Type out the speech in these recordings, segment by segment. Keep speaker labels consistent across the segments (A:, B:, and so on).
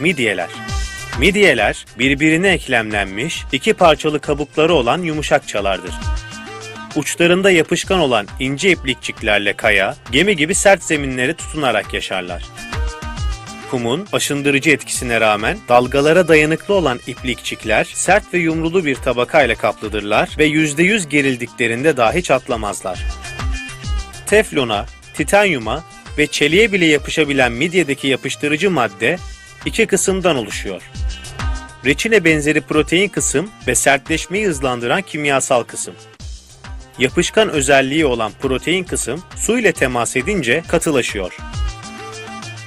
A: Midyeler. Midyeler birbirine eklemlenmiş iki parçalı kabukları olan yumuşak çalardır. Uçlarında yapışkan olan ince iplikçiklerle kaya, gemi gibi sert zeminlere tutunarak yaşarlar. Kumun aşındırıcı etkisine rağmen dalgalara dayanıklı olan iplikçikler sert ve yumrulu bir tabakayla kaplıdırlar ve %100 gerildiklerinde dahi çatlamazlar. Teflona, titanyuma ve çeliğe bile yapışabilen midyedeki yapıştırıcı madde iki kısımdan oluşuyor. Reçine benzeri protein kısım ve sertleşmeyi hızlandıran kimyasal kısım. Yapışkan özelliği olan protein kısım su ile temas edince katılaşıyor.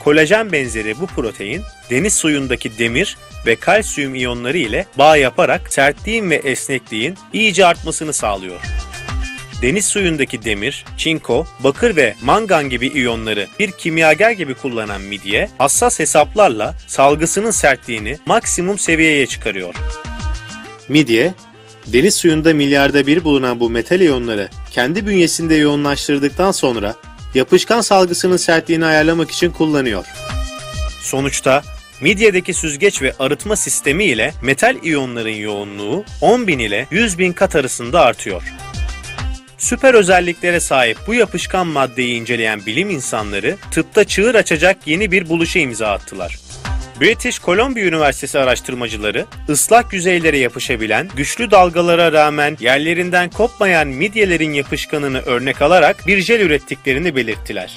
A: Kolajen benzeri bu protein deniz suyundaki demir ve kalsiyum iyonları ile bağ yaparak sertliğin ve esnekliğin iyice artmasını sağlıyor. Deniz suyundaki demir, çinko, bakır ve mangan gibi iyonları bir kimyager gibi kullanan midye, hassas hesaplarla salgısının sertliğini maksimum seviyeye çıkarıyor. Midye, deniz suyunda milyarda bir bulunan bu metal iyonları kendi bünyesinde yoğunlaştırdıktan sonra yapışkan salgısının sertliğini ayarlamak için kullanıyor. Sonuçta midyedeki süzgeç ve arıtma sistemi ile metal iyonların yoğunluğu 10.000 ile 100.000 kat arasında artıyor. Süper özelliklere sahip bu yapışkan maddeyi inceleyen bilim insanları tıpta çığır açacak yeni bir buluşa imza attılar. British Columbia Üniversitesi araştırmacıları ıslak yüzeylere yapışabilen, güçlü dalgalara rağmen yerlerinden kopmayan midyelerin yapışkanını örnek alarak bir jel ürettiklerini belirttiler.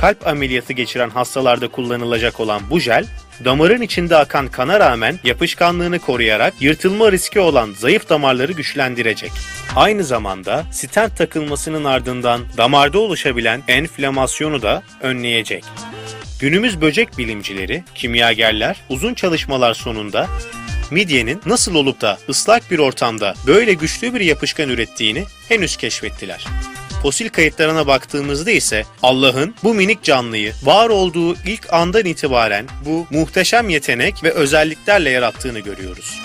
A: Kalp ameliyatı geçiren hastalarda kullanılacak olan bu jel, damarın içinde akan kana rağmen yapışkanlığını koruyarak yırtılma riski olan zayıf damarları güçlendirecek. Aynı zamanda stent takılmasının ardından damarda oluşabilen enflamasyonu da önleyecek. Günümüz böcek bilimcileri, kimyagerler uzun çalışmalar sonunda midyenin nasıl olup da ıslak bir ortamda böyle güçlü bir yapışkan ürettiğini henüz keşfettiler. Fosil kayıtlarına baktığımızda ise Allah'ın bu minik canlıyı var olduğu ilk andan itibaren bu muhteşem yetenek ve özelliklerle yarattığını görüyoruz.